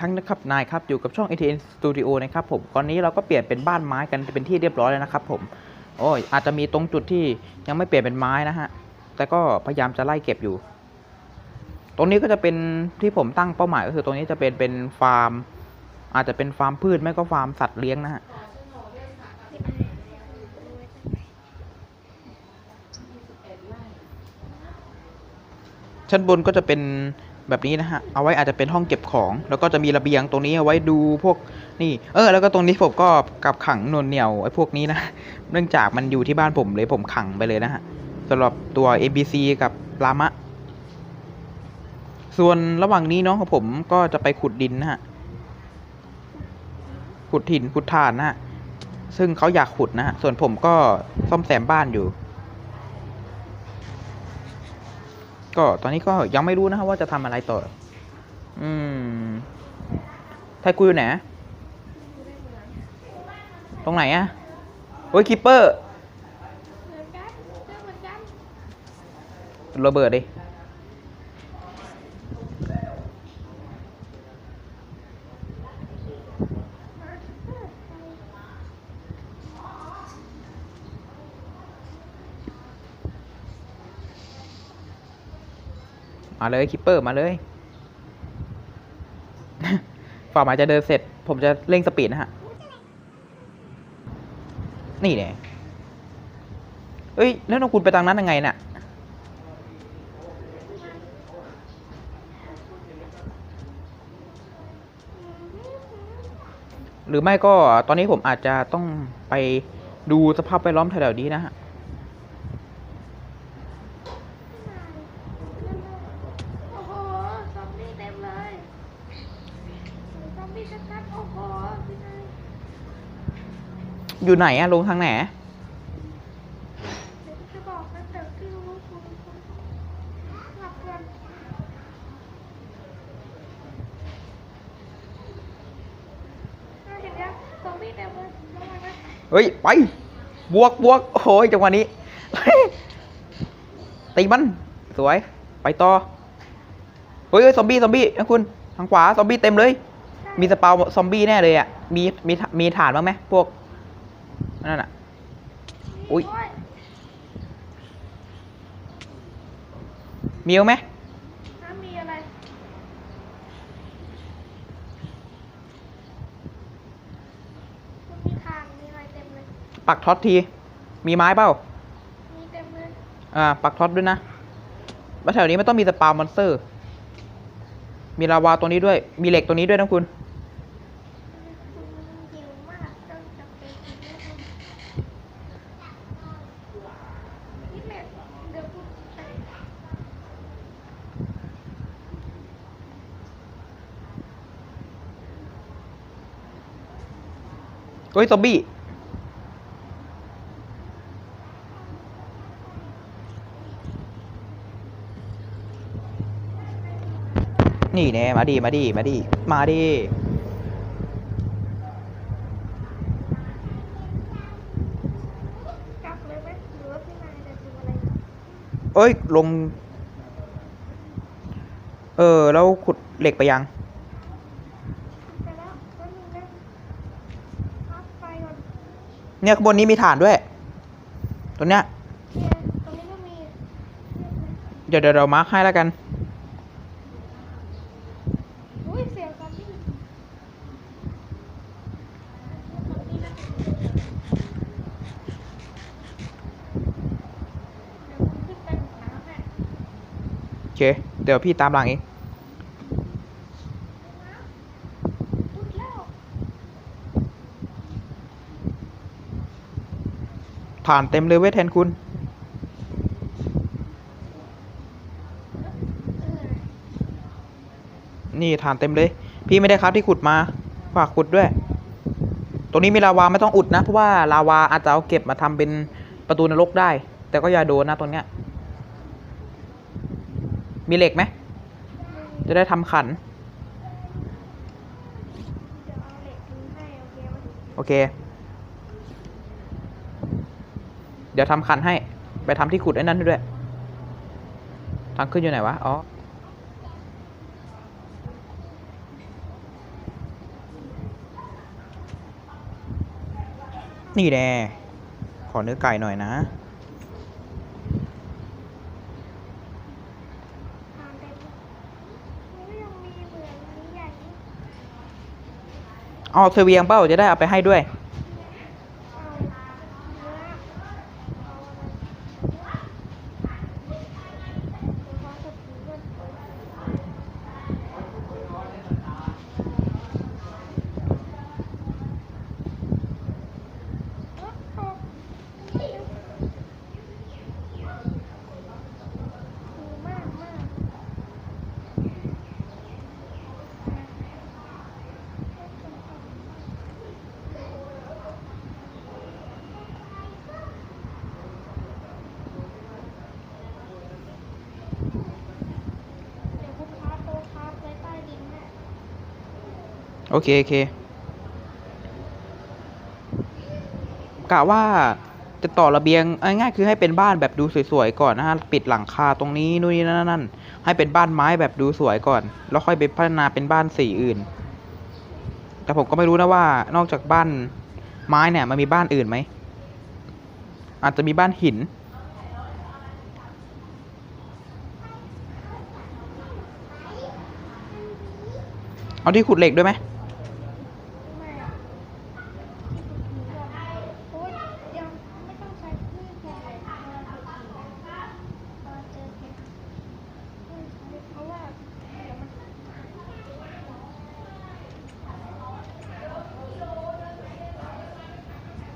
ครั้งนะครับนายครับอยู่กับช่อง ATN Studio นะครับผมตอนนี้เราก็เปลี่ยนเป็นบ้านไม้กันเป็นที่เรียบร้อยแล้วนะครับผมโอ้ยอาจจะมีตรงจุดที่ยังไม่เปลี่ยนเป็นไม้นะฮะแต่ก็พยายามจะไล่เก็บอยู่ ตรงนี้ก็จะเป็นที่ผมตั้งเป้าหมายก็คือตรงนี้จะเป็นเป็นฟาร์ม อาจจะเป็นฟาร์มพืชไม่ก็ฟาร์มสัตว์เลี้ยงนะฮะชั้นบนก็จะเป็น แบบนี้นะฮะ เอาไว้อาจจะเป็นห้องเก็บของ แล้วก็จะมีระเบียงตรงนี้เอาไว้ดูพวกนี่ เออ แล้วก็ตรงนี้ผมก็กับขังนวลเหนียวไอ้พวกนี้นะ เนื่องจากมันอยู่ที่บ้านผมเลยผมขังไปเลยนะฮะสำหรับตัว ABC กับลามะ ส่วนระหว่างนี้น้องของผมก็จะไปขุดดินนะฮะ ขุดถิ่นขุดถ่านนะฮะ ซึ่งเขาอยากขุดนะฮะ ส่วนผมก็ซ่อมแซมบ้านอยู่ ก็ตอนนี้ก็ยังไม่รู้นะครับว่าจะทำอะไรต่อ อืมไทยกูอยู่ไหน ตรงไหนอะโอ้ยคิปเปอร์ เหมือนกันเจอเหมือนกัน โรเบิร์ตดิ มาเลยคิปเปอร์มาเลยฝ่าหมายจะเดินเสร็จ ผมจะเร่งสปีดนะฮะ นี่เนี่ยเอ้ย แล้วน้องคุณไปทางนั้นยังไงน่ะหรือไม่ก็ตอนนี้ผมอาจจะต้องไปดูสภาพแวดล้อมแถวๆนี้นะฮะ โอ้โห ซอมบี้เต็มเลยซอมบี้ชัดๆโอ้โหพี่นาย อยู่ไหนอะลงทางไหนเดี๋ยวจะบอกนะแต่ที่รู้คุณคุณหลับกันน่าเห็นยังซอมบี้เต็มเลยระวังนะเฮ้ย ไป บวกบวกโอ้โหจังหวะนี้ ตีมัน สวย ไปต่อ เฮ้ยเฮ้ยซอมบี้ซอมบี้นะคุณ ทางขวาซอมบี้เต็มเลย มีสปาวซอมบี้แน่เลยอะมีมีมีฐานบ้างไหมพวก นั่นอะอุ๊ยโมีบ้างไหมน้ำมีอะไรมันมีทางมีอะไรเต็มเลย ปักท็อตที มีไม้เปล่า มีเต็มเลย อ่า ปักท็อตด้วยนะ แล้วแถวนี้มันต้องมีสปาวมอนสเตอร์ มีลาวาตรงนี้ด้วย มีเหล็กตรงนี้ด้วยนะคุณ หิวมากจนจะเป็นนี่แหละเดี๋ยวคุณไป เฮ้ยซอมบี้นี่แน่มาดีมาดีมาดีมาดีเลยไหมหรือว่าพี่นายจะทำอะไรเอ้ยลง เออ แล้วขุดเหล็กไปยัง ไปแล้วก็มีเล่นพักไฟก่อน เนี่ยข้างบนนี้มีฐานด้วย ตัวเนี้ยเนี่ยตรงนี้ก็มี เดี๋ยวเดี๋ยวเรามาร์คให้แล้วกัน อุ้ยเสียงซอมบี้เดี๋ยวคุณขึ้นไปหาแม่โอเค เดี๋ยวพี่ตามหลังเอง พูดแล้ว ฐานเต็มเลยเว้ยแทนคุณ นี่ฐานเต็มเลย พี่ไม่ได้ครับที่ขุดมา ฝากขุดด้วย ตรงนี้มีลาวาไม่ต้องอุดนะ เพราะว่าลาวาอาจจะเอาเก็บมาทำเป็นประตูนรกได้ แต่ก็อย่าโดนนะตรงเนี้ย มีเหล็กไหม จะได้ทำขันเดี๋ยวเอาเหล็กทิ้งให้โอเค เดี๋ยวทำคันให้ ไปทำที่ขุดไอ้นั่นด้วย ทางขึ้นอยู่ไหนวะ อ๋อ นี่แน่ขอเนื้อไก่หน่อยนะอ๋อเสบียงเป้าจะได้เอาไปให้ด้วย เคโอเคกะว่าจะต่อระเบียงง่ายคือให้เป็นบ้านแบบดูสวยๆก่อนนะฮะปิดหลังคาตรงนี้นู่นนี่นั่นนั่นให้เป็นบ้านไม้แบบดูสวยก่อน แล้วค่อยไปพัฒนาเป็นบ้านสีอื่น แต่ผมก็ไม่รู้นะว่า นอกจากบ้านไม้เนี่ยมันมีบ้านอื่นไหมอาจจะมีบ้านหิน เอาที่ขุดเหล็กด้วยไหมอะโอ้ยยังไม่ต้องใช้ที่แข็งเลยเวลาขุดหินเวลาเจอเห็ดไม่ใช้เพราะว่าเดี๋ยวมัน ไป ไปขุดกัน ไม่น่าจะโคตรหิวเลยขออาหารเลยข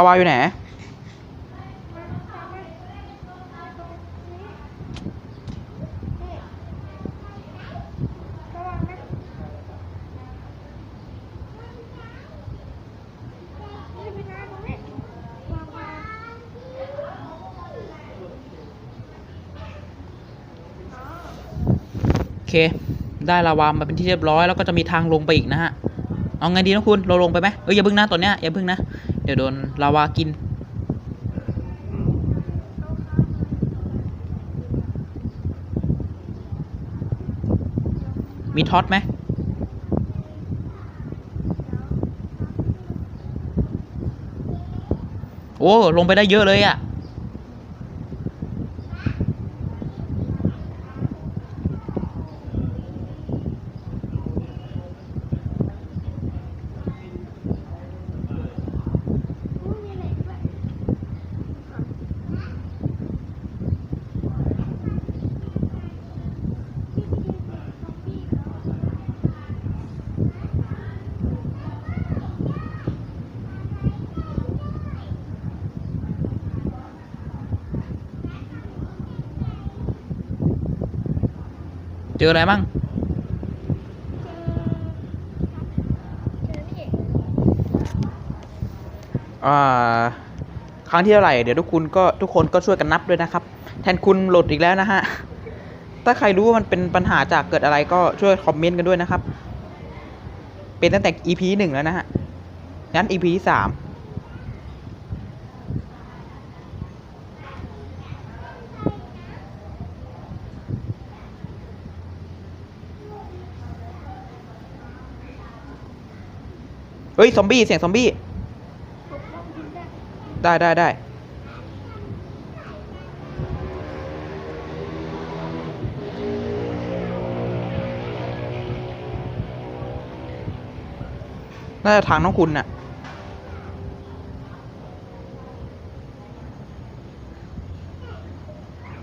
างวางอ๋อโอเค ได้ลาวามาเป็นที่เรียบร้อยแล้วก็จะมีทางลงไปอีกนะฮะ เอาไงดีนะคุณ เราลงไปไหมเอ้ยอย่าพึ่งนะตอนเนี้ยอย่าพึ่งนะ ดี๋ยวโดนลาวากิน มีท็อตไหมโอ้ ลงไปได้เยอะเลยอะ่ะ อุ๊ยมีเหล็กด้วยนี่คือซอมบี้เขา เจออะไรบ้างอ่าครั้งที่เท่าไหร่เดี๋ยวทุกคุณก็ทุกคนก็ช่วยกันนับด้วยนะครับ แทนคุณหลุดอีกแล้วนะฮะ ถ้าใครรู้ว่ามันเป็นปัญหาจากเกิดอะไรก็ช่วยคอมเมนต์กันด้วยนะครับ เป็นตั้งแต่ EP หนึ่งแล้วนะฮะ งั้น EP ที่สามเฮ้ยซอมบี้เสียงซอมบี้ได้ได้ได้น่าจะทางน้องคุณน่ะ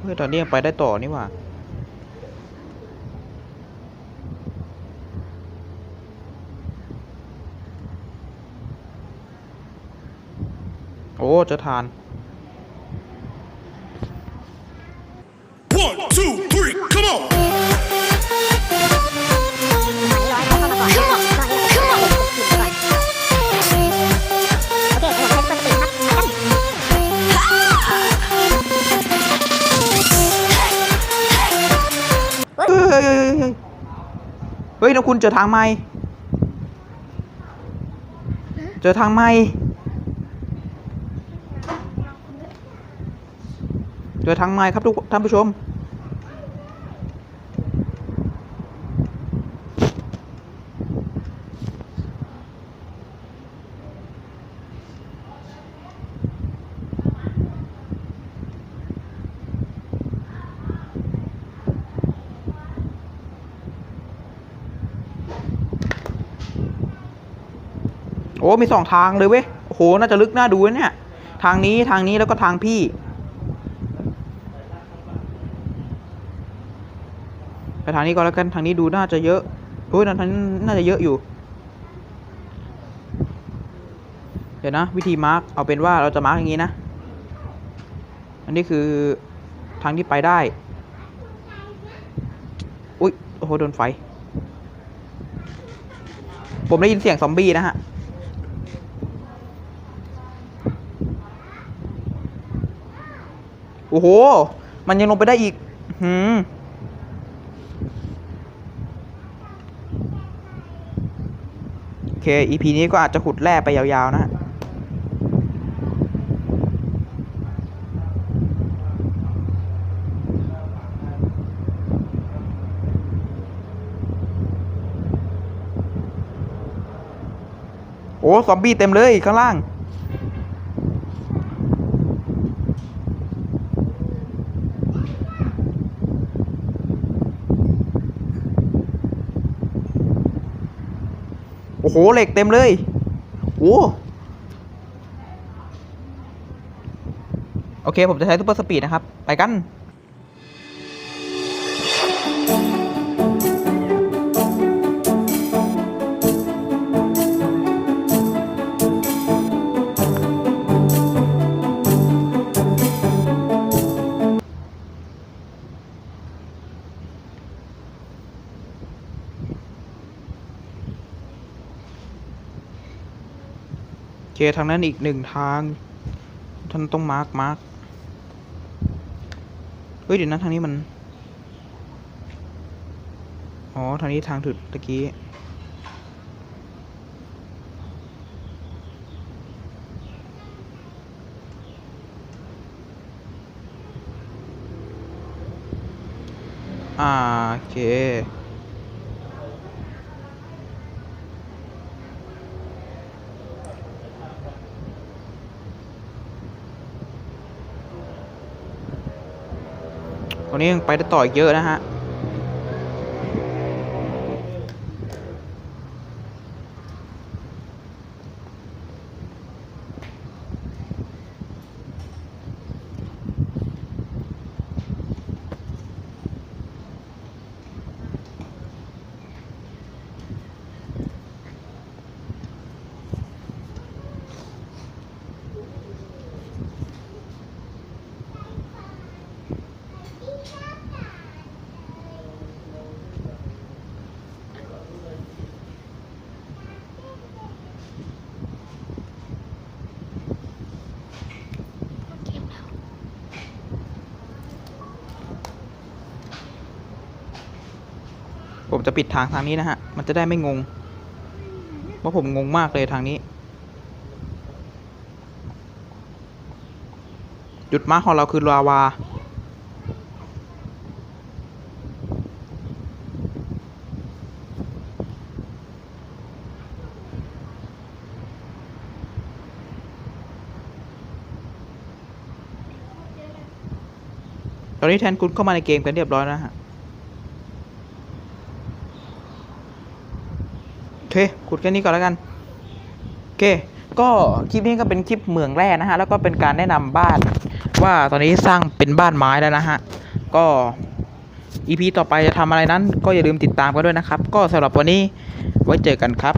เฮ้ยตอนนี้ยังไปได้ต่อนี่หว่า โอ้จะทาน One, two, three, come on! เฮ้ยน้องคุณเจอทางไหม เจอทางไหม เจอทางใหม่ครับทุกท่านผู้ชม โอ้ มีสองทางเลยเว้ย โอ้โห น่าจะลึกน่าดูเนี่ย ทางนี้ทางนี้แล้วก็ทางพี่ ไป ทางนี้ก่อนแล้วกันทางนี้ดูน่าจะเยอะโอ้ยทางนี้น่าจะเยอะอยู่ เดี๋ยวนะ วิธีมาร์กเอาเป็นว่าเราจะมาร์กอย่างนี้นะ อันนี้คือทางที่ไปได้ อุ้ยโอ้โหโดนไฟ ผมได้ยินเสียงซอมบี้นะฮะโอ้โห มันยังลงไปได้อีก หืม โอเค EP นี้ก็อาจจะขุดแร่ไปยาวๆนะฮะโอ้ ซอมบี้เต็มเลยข้างล่าง อ้โหเหล็กเต็มเลยโอ้โอเค ผมจะใช้ซูเปอร์สปีดนะครับ ไปกัน เคทางนั้นอีกหนึ่งทาง ท่านต้องมาร์กมาร์กเฮ้ยเดี๋ยวนะทางนี้มัน อ๋อ ทางนี้ทางถึกตะกี้ อ่า โอเค นี้ยังไปได้ต่อยเยอะนะฮะ ผมจะปิดทางทางนี้นะฮะ มันจะได้ไม่งง เพราะผมงงมากเลยทางนี้ จุดมาของเราคือลาวา ตอนนี้แทนคุณเข้ามาในเกมกันเรียบร้อยแล้วฮะ โอเค ขุดแค่นี้ก่อนแล้วกัน โอเค ก็คลิปนี้ก็เป็นคลิปเหมืองแร่นะฮะ แล้วก็เป็นการแนะนำบ้าน ว่าตอนนี้สร้างเป็นบ้านไม้แล้วนะฮะ ก็อีพีต่อไปจะทำอะไรนั้น ก็อย่าลืมติดตามกันด้วยนะครับ ก็สำหรับวันนี้ไว้เจอกันครับ